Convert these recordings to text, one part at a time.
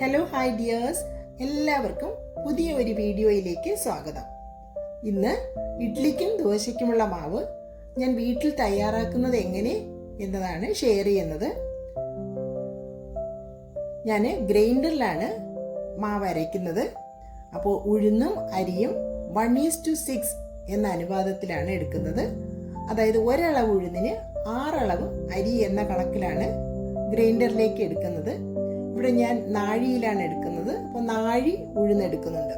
Hello hi dears എല്ലാവർക്കും പുതിയ ഒരു വീഡിയോയിലേക്ക് സ്വാഗതം. ഇന്ന് ഇഡ്ലിക്കും ദോശയ്ക്കുമുള്ള മാവ് ഞാൻ വീട്ടിൽ തയ്യാറാക്കുന്നത് എങ്ങനെ എന്നതാണ് ഷെയർ ചെയ്യുന്നത്. ഞാൻ ഗ്രൈൻഡറിലാണ് മാവ് അരയ്ക്കുന്നത്. അപ്പോൾ ഉഴുന്നും അരിയും വൺ ഈസ് ടു സിക്സ് എന്ന അനുപാതത്തിലാണ് എടുക്കുന്നത്. അതായത് ഒരളവ് ഉഴുന്നിന് ആറളവ് അരി എന്ന കണക്കിലാണ് ഗ്രൈൻഡറിലേക്ക് എടുക്കുന്നത്. ഇവിടെ ഞാൻ നാഴിയിലാണ് എടുക്കുന്നത്. അപ്പോൾ നാഴി ഉഴുന്നെടുക്കുന്നുണ്ട്.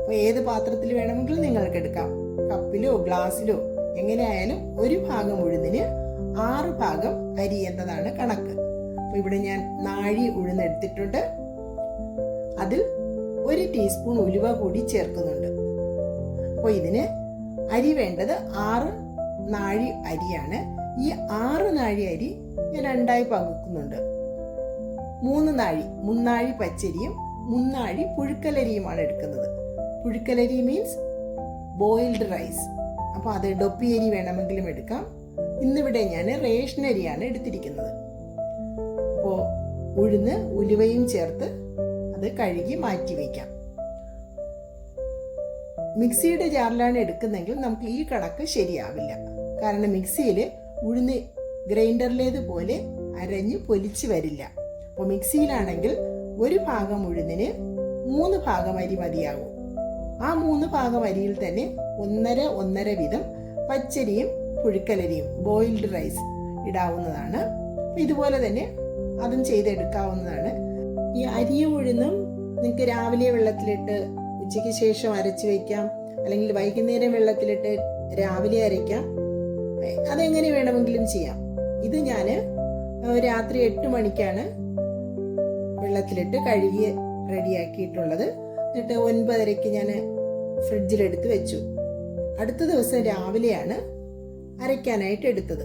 അപ്പോൾ ഏത് പാത്രത്തിൽ വേണമെങ്കിലും നിങ്ങൾക്ക് എടുക്കാം. കപ്പിലോ ഗ്ലാസ്സിലോ എങ്ങനെയായാലും ഒരു ഭാഗം ഉഴുന്നിന് ആറ് ഭാഗം അരി എന്നതാണ് കണക്ക്. അപ്പോൾ ഇവിടെ ഞാൻ നാഴി ഉഴുന്നെടുത്തിട്ടുണ്ട്. അതിൽ ഒരു ടീസ്പൂൺ ഉലുവ കൂടി ചേർക്കുന്നുണ്ട്. അപ്പോൾ ഇതിന് അരി വേണ്ടത് ആറ് നാഴി അരിയാണ്. ഈ ആറ് നാഴി അരി ഞാൻ രണ്ടായി പകുക്കുന്നുണ്ട്. മൂന്ന് നാഴി മുന്നാഴി പച്ചരിയും മുന്നാഴി പുഴുക്കലരിയുമാണ് എടുക്കുന്നത്. പുഴുക്കലരി മീൻസ് ബോയിൽഡ് റൈസ് അപ്പോൾ അത് ഡൊപ്പിയരി വേണമെങ്കിലും എടുക്കാം. ഇന്നിവിടെ ഞാൻ റേഷൻ അരിയാണ് എടുത്തിരിക്കുന്നത്. അപ്പോൾ ഉഴുന്ന് ഉലുവയും ചേർത്ത് അത് കഴുകി മാറ്റി വയ്ക്കാം. മിക്സിയുടെ ജാറിലാണ് എടുക്കുന്നതെങ്കിൽ നമുക്ക് ഈ കണക്ക് ശരിയാവില്ല. കാരണം മിക്സിയിൽ ഉഴുന്ന് ഗ്രൈൻഡറിലേതുപോലെ അരഞ്ഞ് പൊലിച്ച് വരില്ല. അപ്പോൾ മിക്സിയിലാണെങ്കിൽ ഒരു ഭാഗം ഉഴുന്നിന് മൂന്ന് ഭാഗം അരി മതിയാകും. ആ മൂന്ന് ഭാഗം അരിയിൽ തന്നെ ഒന്നര ഒന്നര വീതം പച്ചരിയും പുഴുക്കലരിയും ബോയിൽഡ് റൈസ് ഇടാവുന്നതാണ്. ഇതുപോലെ തന്നെ അതും ചെയ്തെടുക്കാവുന്നതാണ്. ഈ അരിയും ഉഴുന്നും നിങ്ങൾക്ക് രാവിലെ വെള്ളത്തിലിട്ട് ഉച്ചയ്ക്ക് ശേഷം അരച്ചു വയ്ക്കാം അല്ലെങ്കിൽ വൈകുന്നേരം വെള്ളത്തിലിട്ട് രാവിലെ അരയ്ക്കാം. അതെങ്ങനെ വേണമെങ്കിലും ചെയ്യാം. ഇത് ഞാൻ രാത്രി എട്ട് മണിക്കാണ് വെള്ളത്തിലിട്ട് കഴുകി റെഡിയാക്കിയിട്ടുള്ളത്. എന്നിട്ട് ഒൻപതരയ്ക്ക് ഞാൻ ഫ്രിഡ്ജിലെടുത്ത് വെച്ചു. അടുത്ത ദിവസം രാവിലെയാണ് അരയ്ക്കാനായിട്ട് എടുത്തത്.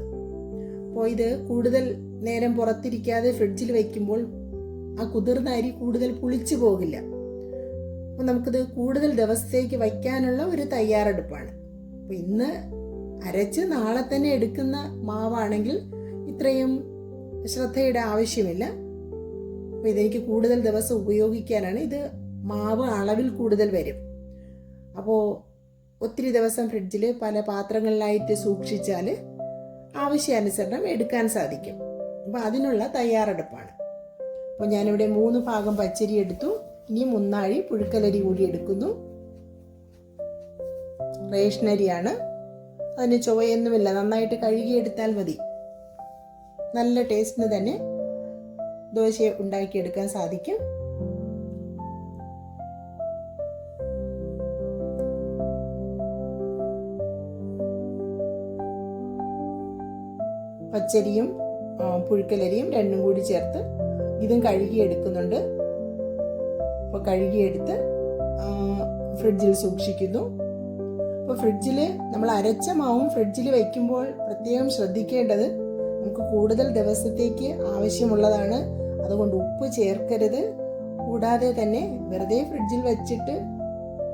അപ്പോൾ ഇത് കൂടുതൽ നേരം പുറത്തിരിക്കാതെ ഫ്രിഡ്ജിൽ വയ്ക്കുമ്പോൾ ആ കുതിർന്ന അരി കൂടുതൽ പുളിച്ചു പോകില്ല. അപ്പോൾ നമുക്കിത് കൂടുതൽ ദിവസത്തേക്ക് വയ്ക്കാനുള്ള ഒരു തയ്യാറെടുപ്പാണ്. അപ്പോൾ ഇന്ന് അരച്ച് നാളെ തന്നെ എടുക്കുന്ന മാവാണെങ്കിൽ ഇത്രയും ശ്രദ്ധയുടെ ആവശ്യമില്ല. അപ്പോൾ ഇതെനിക്ക് കൂടുതൽ ദിവസം ഉപയോഗിക്കാനാണ്. ഇത് മാവ് അളവിൽ കൂടുതൽ വരും. അപ്പോൾ ഒത്തിരി ദിവസം ഫ്രിഡ്ജിൽ പല പാത്രങ്ങളിലായിട്ട് സൂക്ഷിച്ചാൽ ആവശ്യാനുസരണം എടുക്കാൻ സാധിക്കും. അപ്പോൾ അതിനുള്ള തയ്യാറെടുപ്പാണ്. അപ്പോൾ ഞാനിവിടെ മൂന്ന് ഭാഗം പച്ചരി എടുത്തു. ഇനി മുന്നാഴി പുഴുക്കലരി കൂടി എടുക്കുന്നു. റേഷനരിയാണ്. അതിന് ചുവയൊന്നുമില്ല നന്നായിട്ട് കഴുകിയെടുത്താൽ മതി. നല്ല ടേസ്റ്റിന് തന്നെ ദോശ ഉണ്ടാക്കിയെടുക്കാൻ സാധിക്കും. പച്ചരിയും പുഴുക്കലരിയും രണ്ടും കൂടി ചേർത്ത് ഇതും കഴുകിയെടുക്കുന്നുണ്ട്. അപ്പോൾ കഴുകിയെടുത്ത് ഫ്രിഡ്ജിൽ സൂക്ഷിക്കുന്നു. അപ്പോൾ ഫ്രിഡ്ജിൽ നമ്മൾ അരച്ച മാവും ഫ്രിഡ്ജിൽ വയ്ക്കുമ്പോൾ പ്രത്യേകം ശ്രദ്ധിക്കേണ്ടത് നമുക്ക് കൂടുതൽ ദിവസത്തേക്ക് ആവശ്യമുള്ളതാണ്. അതുകൊണ്ട് ഉപ്പ് ചേർക്കരുത്. കൂടാതെ തന്നെ വെറുതെ ഫ്രിഡ്ജിൽ വെച്ചിട്ട്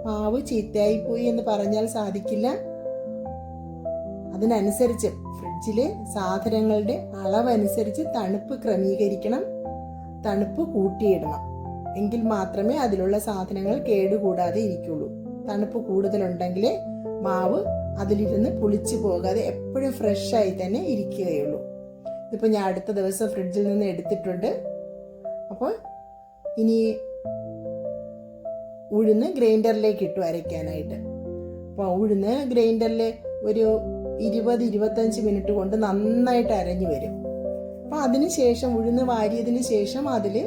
മാവ് ചീത്തയായിപ്പോയി എന്ന് പറഞ്ഞാൽ സാധിക്കില്ല. അതിനനുസരിച്ച് ഫ്രിഡ്ജിലെ സാധനങ്ങളുടെ അളവനുസരിച്ച് തണുപ്പ് ക്രമീകരിക്കണം. തണുപ്പ് കൂട്ടിയിടണം. എങ്കിൽ മാത്രമേ അതിലുള്ള സാധനങ്ങൾ കേടുകൂടാതെ ഇരിക്കുള്ളൂ. തണുപ്പ് കൂടുതലുണ്ടെങ്കിലേ മാവ് അതിലിരുന്ന് പുളിച്ചു പോകാതെ എപ്പോഴും ഫ്രഷായി തന്നെ ഇരിക്കുകയുള്ളൂ. ഇതിപ്പോൾ ഞാൻ അടുത്ത ദിവസം ഫ്രിഡ്ജിൽ നിന്ന് എടുത്തിട്ടുണ്ട്. അപ്പോൾ ഇനി ഉഴുന്ന് ഗ്രൈൻഡറിലേക്ക് ഇട്ടു അരയ്ക്കാനായിട്ട്. അപ്പോൾ ഉഴുന്ന് ഗ്രൈൻഡറിൽ ഒരു ഇരുപത് ഇരുപത്തഞ്ച് മിനിറ്റ് കൊണ്ട് നന്നായിട്ട് അരഞ്ഞു വരും. അപ്പോൾ അതിന് ശേഷം ഉഴുന്ന് വാരിയതിന് ശേഷം അതിൽ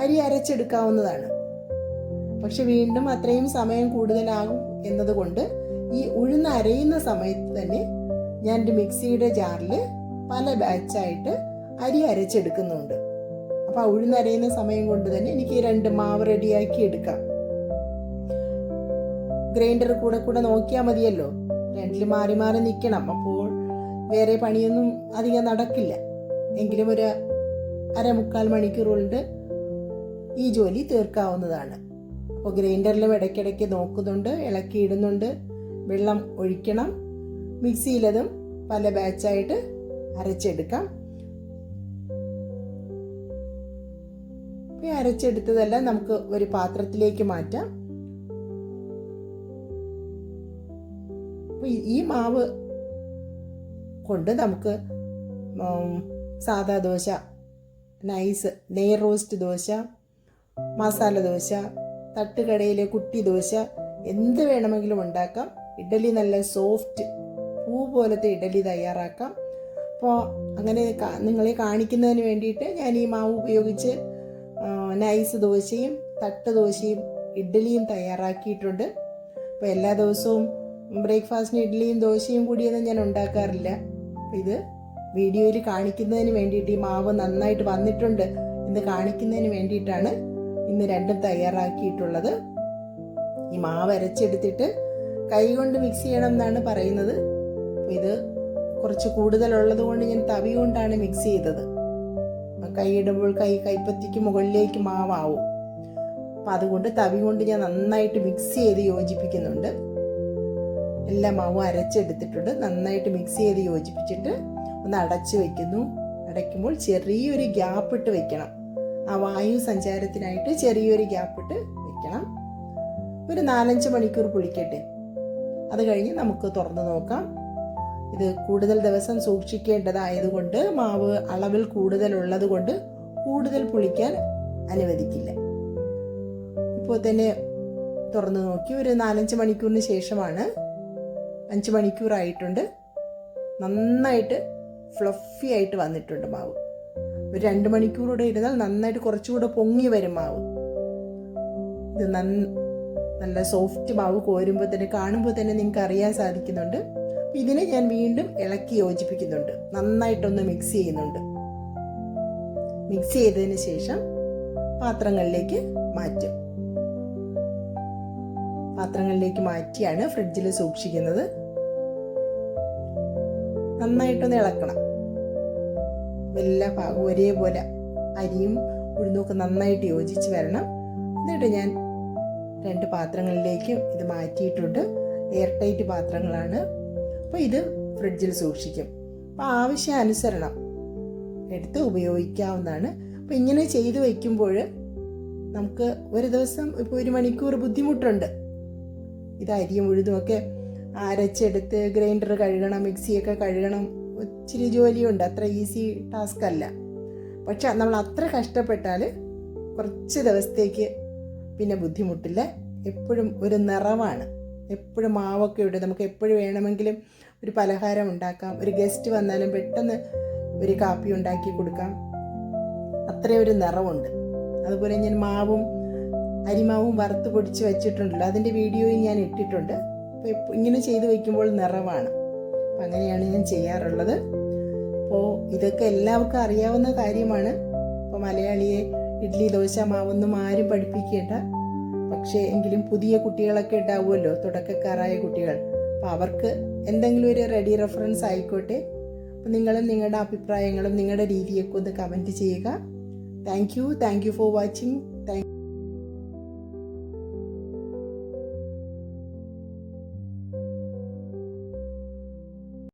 അരി അരച്ചെടുക്കാവുന്നതാണ്. പക്ഷെ വീണ്ടും അത്രയും സമയം കൂടുതലാകും എന്നതുകൊണ്ട് ഈ ഉഴുന്ന് അരയുന്ന സമയത്ത് തന്നെ ഞാൻ ഒരു മിക്സിയുടെ ജാറിൽ പല ബാച്ചായിട്ട് അരി അരച്ചെടുക്കുന്നുണ്ട്. അപ്പോൾ ആ ഉഴുന്നരയുന്ന സമയം കൊണ്ട് തന്നെ എനിക്ക് രണ്ട് മാവ് റെഡിയാക്കി എടുക്കാം. ഗ്രൈൻഡർ കൂടെ കൂടെ നോക്കിയാൽ മതിയല്ലോ. രണ്ടിൽ മാറി മാറി നിൽക്കണം അപ്പോൾ വേറെ പണിയൊന്നും അധികം നടക്കില്ല. എങ്കിലും ഒരു അരമുക്കാൽ മണിക്കൂർ കൊണ്ട് ഈ ജോലി തീർക്കാവുന്നതാണ്. അപ്പോൾ ഗ്രൈൻഡറിൽ ഇടയ്ക്കിടയ്ക്ക് നോക്കുന്നുണ്ട് ഇളക്കിയിടുന്നുണ്ട്. വെള്ളം ഒഴിക്കണം. മിക്സിയിലതും പല ബാച്ചായിട്ട് അരച്ചെടുക്കാം. ഈ അരച്ചെടുത്തതെല്ലാം നമുക്ക് ഒരു പാത്രത്തിലേക്ക് മാറ്റാം. ഈ- മാവ് കൊണ്ട് നമുക്ക് സാദാ ദോശ നൈസ് നെയ് റോസ്റ്റ് ദോശ മസാല ദോശ തട്ടുകടയിലെ കുട്ടി ദോശ എന്ത് വേണമെങ്കിലും ഉണ്ടാക്കാം. ഇഡലി നല്ല സോഫ്റ്റ് പൂ പോലത്തെ ഇഡലി തയ്യാറാക്കാം. അപ്പോൾ അങ്ങനെ നിങ്ങളെ കാണിക്കുന്നതിന് വേണ്ടിയിട്ട് ഞാൻ ഈ മാവ് ഉപയോഗിച്ച് നൈസ് ദോശയും തട്ട് ദോശയും ഇഡ്ഡലിയും തയ്യാറാക്കിയിട്ടുണ്ട്. അപ്പോൾ എല്ലാ ദിവസവും ബ്രേക്ക്ഫാസ്റ്റിന് ഇഡ്ഡലിയും ദോശയും കൂടിയൊന്നും ഞാൻ ഉണ്ടാക്കാറില്ല. ഇത് വീഡിയോയിൽ കാണിക്കുന്നതിന് വേണ്ടിയിട്ട് ഈ മാവ് നന്നായിട്ട് വന്നിട്ടുണ്ട്. എന്ന് കാണിക്കുന്നതിന് വേണ്ടിയിട്ടാണ് ഇന്ന് രണ്ടും തയ്യാറാക്കിയിട്ടുള്ളത്. ഈ മാവ് അരച്ചെടുത്തിട്ട് കൈ കൊണ്ട് മിക്സ് ചെയ്യണം എന്നാണ് പറയുന്നത്. ഇത് കുറച്ച് കൂടുതലുള്ളത് കൊണ്ട് ഞാൻ തവി കൊണ്ടാണ് മിക്സ് ചെയ്തത്. കൈയിടുമ്പോൾ കൈ കൈപ്പത്തിക്ക് മുകളിലേക്ക് മാവാവും. അപ്പം അതുകൊണ്ട് തവി കൊണ്ട് ഞാൻ നന്നായിട്ട് മിക്സ് ചെയ്ത് യോജിപ്പിക്കുന്നുണ്ട്. എല്ലാ മാവും അരച്ചെടുത്തിട്ടുണ്ട്. നന്നായിട്ട് മിക്സ് ചെയ്ത് യോജിപ്പിച്ചിട്ട് ഒന്ന് അടച്ച് വെക്കുന്നു. അടയ്ക്കുമ്പോൾ ചെറിയൊരു ഗ്യാപ്പ് ഇട്ട് വെക്കണം. ആ വായു സഞ്ചാരത്തിനായിട്ട് ചെറിയൊരു ഗ്യാപ്പ് ഇട്ട് വെക്കണം. ഒരു നാലഞ്ച് മണിക്കൂർ പുളിക്കട്ടെ. അത് കഴിഞ്ഞ് നമുക്ക് തുറന്ന് നോക്കാം. ഇത് കൂടുതൽ ദിവസം സൂക്ഷിക്കേണ്ടതായതുകൊണ്ട് മാവ് അളവിൽ കൂടുതലുള്ളത് കൊണ്ട് കൂടുതൽ പുളിക്കാൻ അനുവദിക്കില്ല. ഇപ്പോൾ തന്നെ തുറന്നു നോക്കി. ഒരു നാലഞ്ച് മണിക്കൂറിന് ശേഷമാണ്. അഞ്ച് മണിക്കൂറായിട്ടുണ്ട്. നന്നായിട്ട് ഫ്ലഫി ആയിട്ട് വന്നിട്ടുണ്ട് മാവ്. ഒരു രണ്ട് മണിക്കൂറൂടെ ഇരുന്നാൽ നന്നായിട്ട് കുറച്ചുകൂടെ പൊങ്ങി വരും മാവ്. ഇത് നല്ല സോഫ്റ്റ് മാവ് കോരുമ്പോൾ തന്നെ കാണുമ്പോൾ തന്നെ നിങ്ങൾക്ക് അറിയാൻ സാധിക്കുന്നുണ്ട്. ഇതിനെ ഞാൻ വീണ്ടും ഇളക്കി യോജിപ്പിക്കുന്നുണ്ട്. നന്നായിട്ടൊന്ന് മിക്സ് ചെയ്യുന്നുണ്ട്. മിക്സ് ചെയ്തതിന് ശേഷം പാത്രങ്ങളിലേക്ക് മാറ്റും. പാത്രങ്ങളിലേക്ക് മാറ്റിയാണ് ഫ്രിഡ്ജിൽ സൂക്ഷിക്കുന്നത്. നന്നായിട്ടൊന്ന് ഇളക്കണം. എല്ലാ ഭാഗവും ഒരേപോലെ അരിയും ഉഴുന്നൊക്കെ നന്നായിട്ട് യോജിച്ച് വരണം. എന്നിട്ട് ഞാൻ രണ്ട് പാത്രങ്ങളിലേക്കും ഇത് മാറ്റിയിട്ടുണ്ട്. എയർ ടൈറ്റ് പാത്രങ്ങളാണ്. അപ്പോൾ ഇത് ഫ്രിഡ്ജിൽ സൂക്ഷിക്കും. അപ്പോൾ ആവശ്യാനുസരണം എടുത്ത് ഉപയോഗിക്കാവുന്നതാണ്. അപ്പോൾ ഇങ്ങനെ ചെയ്തു വയ്ക്കുമ്പോൾ നമുക്ക് ഒരു ദിവസം ഇപ്പോൾ ഒരു മണിക്കൂർ ബുദ്ധിമുട്ടുണ്ട്. ഇത് അരിയും ഉഴുതുമൊക്കെ അരച്ചെടുത്ത് ഗ്രൈൻഡർ കഴുകണം മിക്സിയൊക്കെ കഴുകണം. ഒത്തിരി ജോലിയുണ്ട്. അത്ര ഈസി ടാസ്ക് അല്ല. പക്ഷെ നമ്മൾ അത്ര കഷ്ടപ്പെട്ടാൽ കുറച്ച് ദിവസത്തേക്ക് പിന്നെ ബുദ്ധിമുട്ടില്ല. എപ്പോഴും ഒരു നിറവാണ്. എപ്പോഴും മാവൊക്കെ ഇട്ട് നമുക്ക് എപ്പോഴും വേണമെങ്കിലും ഒരു പലഹാരം ഉണ്ടാക്കാം. ഒരു ഗസ്റ്റ് വന്നാലും പെട്ടെന്ന് ഒരു കാപ്പി ഉണ്ടാക്കി കൊടുക്കാം. അത്രയും ഒരു നിറവുണ്ട്. അതുപോലെ ഞാൻ മാവും അരിമാവും വറുത്ത് പൊടിച്ച് വെച്ചിട്ടുണ്ടല്ലോ. അതിന്റെ വീഡിയോയും ഞാൻ ഇട്ടിട്ടുണ്ട്. അപ്പോൾ ഇങ്ങനെ ചെയ്ത് വയ്ക്കുമ്പോൾ നിറവാണ്. അപ്പം അങ്ങനെയാണ് ഞാൻ ചെയ്യാറുള്ളത്. അപ്പോൾ ഇതൊക്കെ എല്ലാവർക്കും അറിയാവുന്ന കാര്യമാണ്. അപ്പോൾ മലയാളിയെ ഇഡ്ഡലി ദോശ മാവൊന്നും ആരും പഠിപ്പിക്കേണ്ട പക്ഷേ എങ്കിലും പുതിയ കുട്ടികളൊക്കെ ഉണ്ടാവുമല്ലോ തുടക്കക്കാരായ കുട്ടികൾ. അപ്പോൾ അവർക്ക് എന്തെങ്കിലും ഒരു റെഡി റെഫറൻസ് ആയിക്കോട്ടെ. അപ്പോൾ നിങ്ങളും നിങ്ങളുടെ അഭിപ്രായങ്ങളും നിങ്ങളുടെ രീതിയൊക്കെ ഒന്ന് കമന്റ് ചെയ്യുക. Thank you thank you for watching